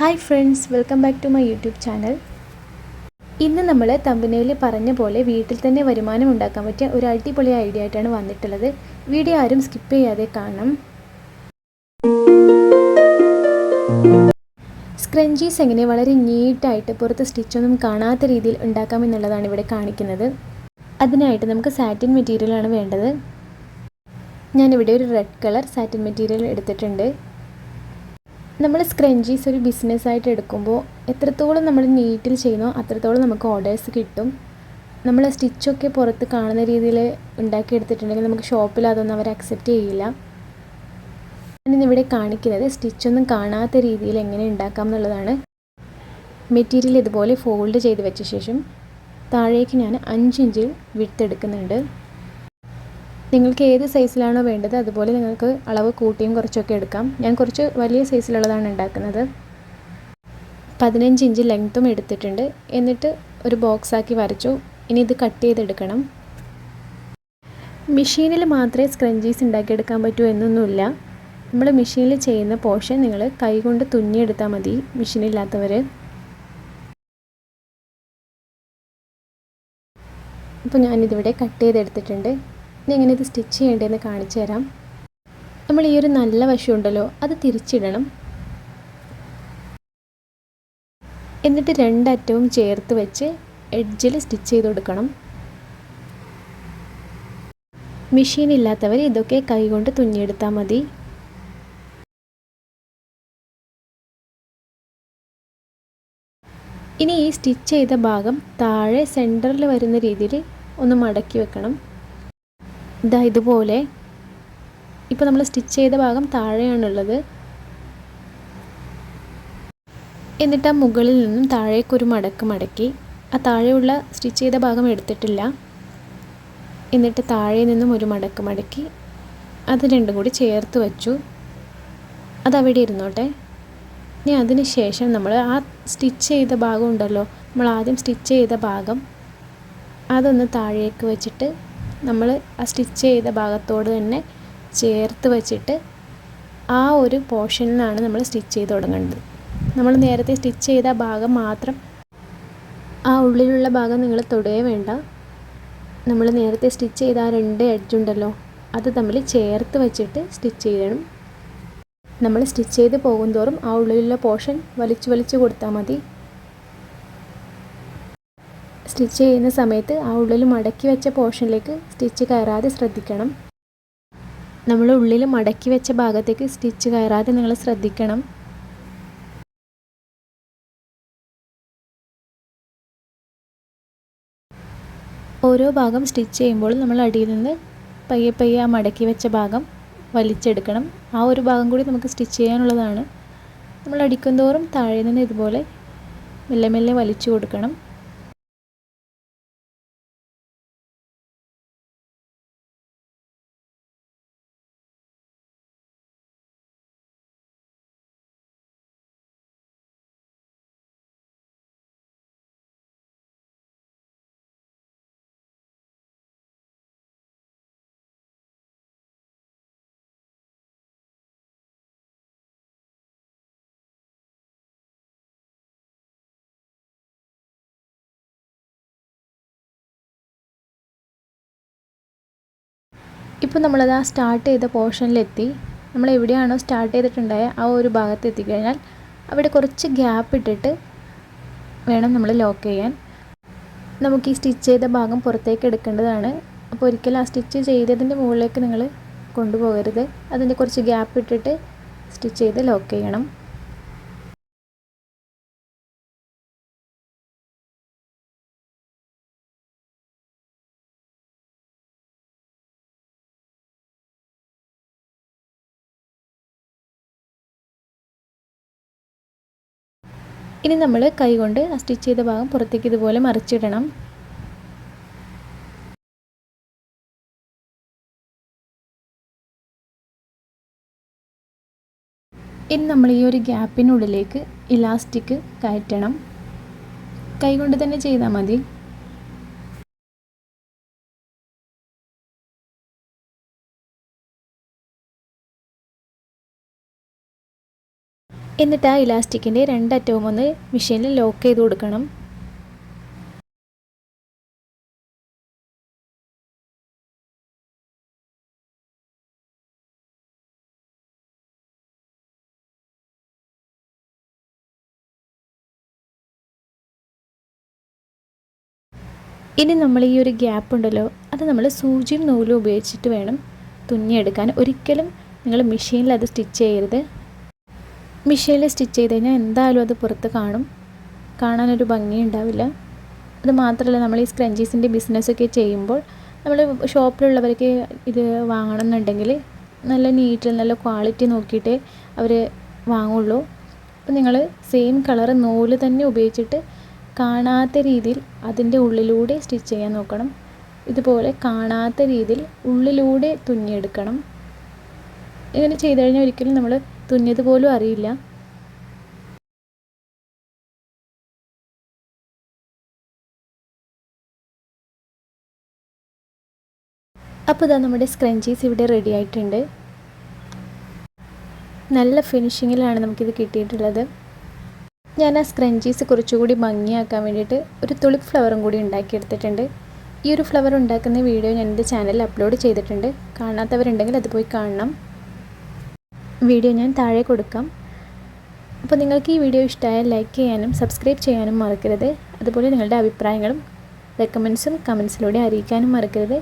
Hi friends welcome back to my YouTube channel ഇന്ന് നമ്മൾ തമ്പനയിൽ പറഞ്ഞ പോലെ വീട്ടിൽ തന്നെ വരുമാനം ഉണ്ടാക്കാൻ പറ്റിയ ഒരു അടിപൊളി ഐഡിയ ആയിട്ടാണ് വന്നിട്ടുള്ളത്. വീഡിയോ ആരും സ്കിപ്പ് ചെയ്യാതെ കാണണം. സ്ക്രഞ്ചീസ് എങ്ങനെ വളരെ നീറ്റായിട്ട് പുറത്ത് സ്റ്റിച്ചൊന്നും കാണാത്ത രീതിയിൽ ഉണ്ടാക്കാമെന്നുള്ളതാണ് ഇവിടെ കാണിക്കുന്നത്. അതിനായിട്ട് നമുക്ക് സാറ്റിൻ മെറ്റീരിയലാണ് വേണ്ടത്. ഞാനിവിടെ ഒരു റെഡ് കളർ സാറ്റിൻ മെറ്റീരിയൽ എടുത്തിട്ടുണ്ട്. നമ്മൾ സ്ക്രഞ്ചീസ് ഒരു ബിസിനസ്സായിട്ട് എടുക്കുമ്പോൾ എത്രത്തോളം നമ്മൾ നീറ്റിൽ ചെയ്യുന്നോ അത്രത്തോളം നമുക്ക് ഓർഡേഴ്സ് കിട്ടും. നമ്മൾ സ്റ്റിച്ചൊക്കെ പുറത്ത് കാണുന്ന രീതിയിൽ ഉണ്ടാക്കിയെടുത്തിട്ടുണ്ടെങ്കിൽ നമുക്ക് ഷോപ്പിൽ അതൊന്നും അവർ അക്സെപ്റ്റ് ചെയ്യില്ല. ഞാനിന്നിവിടെ കാണിക്കുന്നത് സ്റ്റിച്ചൊന്നും കാണാത്ത രീതിയിൽ എങ്ങനെ ഉണ്ടാക്കാം എന്നുള്ളതാണ്. മെറ്റീരിയൽ ഇതുപോലെ ഫോൾഡ് ചെയ്ത് വെച്ച ശേഷം താഴേക്ക് ഞാൻ അഞ്ച് ഇഞ്ചിൽ വിട്ടെടുക്കുന്നുണ്ട് നിങ്ങൾക്ക് ഏത് സൈസിലാണോ വേണ്ടത് അതുപോലെ നിങ്ങൾക്ക് അളവ് കൂട്ടിയും കുറച്ചൊക്കെ എടുക്കാം. ഞാൻ കുറച്ച് വലിയ സൈസിലുള്ളതാണ് ഉണ്ടാക്കുന്നത്. പതിനഞ്ച് ഇഞ്ച് ലെങ്ത്തും എടുത്തിട്ടുണ്ട്. എന്നിട്ട് ഒരു ബോക്സാക്കി വരച്ചു. ഇനി ഇത് കട്ട് ചെയ്തെടുക്കണം. മെഷീനിൽ മാത്രമേ സ്ക്രഞ്ചീസ് ഉണ്ടാക്കിയെടുക്കാൻ പറ്റൂ എന്നൊന്നുമില്ല. നമ്മൾ മെഷീനിൽ ചെയ്യുന്ന പോർഷൻ നിങ്ങൾ കൈകൊണ്ട് തുന്നിയെടുത്താൽ മതി മെഷീനില്ലാത്തവർ അപ്പോൾ ഞാനിതിവിടെ കട്ട് ചെയ്തെടുത്തിട്ടുണ്ട്. ഇനി എങ്ങനെ ഇത് സ്റ്റിച്ച് ചെയ്യേണ്ടതെന്ന് കാണിച്ചു തരാം. നമ്മൾ ഈ ഒരു നല്ല വശം ഉണ്ടല്ലോ അത് തിരിച്ചിടണം. എന്നിട്ട് രണ്ടറ്റവും ചേർത്ത് വെച്ച് എഡ്ജിൽ സ്റ്റിച്ച് ചെയ്ത് കൊടുക്കണം. മെഷീൻ ഇല്ലാത്തവർ ഇതൊക്കെ കൈകൊണ്ട് തുന്നിയെടുത്താൽ മതി. ഇനി ഈ സ്റ്റിച്ച് ചെയ്ത ഭാഗം താഴെ സെന്ററിൽ വരുന്ന രീതിയിൽ ഒന്ന് മടക്കി വെക്കണം. ഇതാ ഇതുപോലെ. ഇപ്പോൾ നമ്മൾ സ്റ്റിച്ച് ചെയ്ത ഭാഗം താഴെയാണുള്ളത്. എന്നിട്ട് ആ മുകളിൽ നിന്നും താഴേക്കൊരു മടക്ക് മടക്കി. ആ താഴെയുള്ള സ്റ്റിച്ച് ചെയ്ത ഭാഗം എടുത്തിട്ടില്ല. എന്നിട്ട് താഴെ നിന്നും ഒരു മടക്ക് മടക്കി. അത് രണ്ടും കൂടി ചേർത്ത് വെച്ചു. അതവിടെ ഇരുന്നോട്ടെ. ഇനി അതിന് ശേഷം നമ്മൾ ആ സ്റ്റിച്ച് ചെയ്ത ഭാഗം ഉണ്ടല്ലോ. നമ്മൾ ആദ്യം സ്റ്റിച്ച് ചെയ്ത ഭാഗം. അതൊന്ന് താഴേക്ക് വെച്ചിട്ട് നമ്മൾ ആ സ്റ്റിച്ച് ചെയ്ത ഭാഗത്തോട് തന്നെ ചേർത്ത് വെച്ചിട്ട് ആ ഒരു പോർഷനിലാണ് നമ്മൾ സ്റ്റിച്ച് ചെയ്ത് തുടങ്ങേണ്ടത്. നമ്മൾ നേരത്തെ സ്റ്റിച്ച് ചെയ്ത ഭാഗം മാത്രം ആ ഉള്ളിലുള്ള ഭാഗം നിങ്ങൾ തൊടുകയേ വേണ്ട. നമ്മൾ നേരത്തെ സ്റ്റിച്ച് ചെയ്ത ആ രണ്ട് എഡ്ജുണ്ടല്ലോ അത് തമ്മിൽ ചേർത്ത് വെച്ചിട്ട് സ്റ്റിച്ച് ചെയ്യണം. നമ്മൾ സ്റ്റിച്ച് ചെയ്ത് പോകുന്തോറും ആ ഉള്ളിലുള്ള പോർഷൻ വലിച്ചു വലിച്ചു കൊടുത്താൽ മതി. സ്റ്റിച്ച് ചെയ്യുന്ന സമയത്ത് ആ ഉള്ളിൽ മടക്കി വെച്ച പോർഷനിലേക്ക് സ്റ്റിച്ച് കയറാതെ ശ്രദ്ധിക്കണം. നമ്മൾ ഉള്ളിൽ മടക്കി വെച്ച ഭാഗത്തേക്ക് സ്റ്റിച്ച് കയറാതെ നിങ്ങൾ ശ്രദ്ധിക്കണം. ഓരോ ഭാഗം സ്റ്റിച്ച് ചെയ്യുമ്പോൾ നമ്മൾ അടിയിൽ നിന്ന് പയ്യെ പയ്യെ ആ മടക്കി വെച്ച ഭാഗം വലിച്ചെടുക്കണം. ആ ഒരു ഭാഗം കൂടി നമുക്ക് സ്റ്റിച്ച് ചെയ്യാനുള്ളതാണ്. നമ്മൾ അടിക്കും തോറും താഴെ നിന്ന് ഇതുപോലെ മെല്ലെ മെല്ലെ വലിച്ചു കൊടുക്കണം. ഇപ്പോൾ നമ്മളത് ആ സ്റ്റാർട്ട് ചെയ്ത പോർഷനിലെത്തി നമ്മൾ എവിടെയാണോ സ്റ്റാർട്ട് ചെയ്തിട്ടുണ്ടായ ആ ഒരു ഭാഗത്ത് എത്തിക്കഴിഞ്ഞാൽ അവിടെ കുറച്ച് ഗ്യാപ്പ് ഇട്ടിട്ട് വേണം നമ്മൾ ലോക്ക് ചെയ്യാൻ. നമുക്ക് ഈ സ്റ്റിച്ച് ചെയ്ത ഭാഗം പുറത്തേക്ക് എടുക്കേണ്ടതാണ്. അപ്പോൾ ഒരിക്കലും ആ സ്റ്റിച്ച് ചെയ്തതിന്റെ മുകളിലേക്ക് നിങ്ങൾ കൊണ്ടുപോകരുത്. അതിന്റെ കുറച്ച് ഗ്യാപ്പ് ഇട്ടിട്ട് സ്റ്റിച്ച് ചെയ്ത് ലോക്ക് ചെയ്യണം. ഇനി നമ്മൾ കൈകൊണ്ട് ആ സ്റ്റിച്ച് ചെയ്ത ഭാഗം പുറത്തേക്ക് ഇതുപോലെ മറിച്ചിടണം. ഇനി നമ്മൾ ഈ ഒരു ഗ്യാപ്പിനുള്ളിലേക്ക് ഇലാസ്റ്റിക് കയറ്റണം. കൈകൊണ്ട് തന്നെ ചെയ്താൽ മതി. എന്നിട്ട് ആ ഇലാസ്റ്റിക്കിന്റെ രണ്ടറ്റവും ഒന്ന് മെഷീനിൽ ലോക്ക് ചെയ്ത് കൊടുക്കണം. ഇനി നമ്മൾ ഈ ഒരു ഗ്യാപ്പ് ഉണ്ടല്ലോ അത് നമ്മൾ സൂചിയും നൂലും ഉപയോഗിച്ചിട്ട് വേണം തുന്നിയെടുക്കാൻ ഒരിക്കലും നിങ്ങൾ മെഷീനിൽ അത് സ്റ്റിച്ച് ചെയ്യരുത്. മെഷീനിൽ സ്റ്റിച്ച് ചെയ്ത് കഴിഞ്ഞാൽ എന്തായാലും അത് പുറത്ത് കാണും. കാണാനൊരു ഭംഗി ഉണ്ടാവില്ല അത് മാത്രമല്ല നമ്മൾ ഈ സ്ക്രഞ്ചീസിന്റെ ബിസിനസ്സൊക്കെ ചെയ്യുമ്പോൾ നമ്മൾ ഷോപ്പിലുള്ളവർക്ക് ഇത് വാങ്ങണം എന്നുണ്ടെങ്കിൽ നല്ല നീറ്റിൽ നല്ല ക്വാളിറ്റി നോക്കിയിട്ടേ അവർ വാങ്ങുള്ളൂ. അപ്പം നിങ്ങൾ സെയിം കളർ നൂൽ തന്നെ ഉപയോഗിച്ചിട്ട് കാണാത്ത രീതിയിൽ അതിന്റെ ഉള്ളിലൂടെ സ്റ്റിച്ച് ചെയ്യാൻ നോക്കണം. ഇതുപോലെ കാണാത്ത രീതിയിൽ ഉള്ളിലൂടെ തുന്നിയെടുക്കണം. ഇങ്ങനെ ചെയ്തു കഴിഞ്ഞാൽ ഒരിക്കലും നമ്മൾ തുന്നിയത് പോലും അറിയില്ല. അപ്പോൾ ഇതാ നമ്മുടെ സ്ക്രഞ്ചീസ് ഇവിടെ റെഡി ആയിട്ടുണ്ട്. നല്ല ഫിനിഷിങ്ങിലാണ് നമുക്കിത് കിട്ടിയിട്ടുള്ളത്. ഞാൻ ആ സ്ക്രഞ്ചീസ് കുറച്ചുകൂടി ഭംഗിയാക്കാൻ വേണ്ടിയിട്ട് ഒരു തുളിപ്പ് ഫ്ലവറും കൂടി ഉണ്ടാക്കിയെടുത്തിട്ടുണ്ട്. ഈ ഒരു ഫ്ലവർ ഉണ്ടാക്കുന്ന വീഡിയോ ഞാൻ എന്റെ ചാനലിൽ അപ്ലോഡ് ചെയ്തിട്ടുണ്ട്. കാണാത്തവരുണ്ടെങ്കിൽ അത് പോയി കാണണം. വീഡിയോ ഞാൻ താഴെ കൊടുക്കാം. അപ്പോൾ നിങ്ങൾക്ക് ഈ വീഡിയോ ഇഷ്ടമായാൽ ലൈക്ക് ചെയ്യാനും സബ്സ്ക്രൈബ് ചെയ്യാനും മറക്കരുത്. അതുപോലെ നിങ്ങളുടെ അഭിപ്രായങ്ങളും റെക്കമെൻസും കമൻസിലൂടെ അറിയിക്കാനും മറക്കരുത്.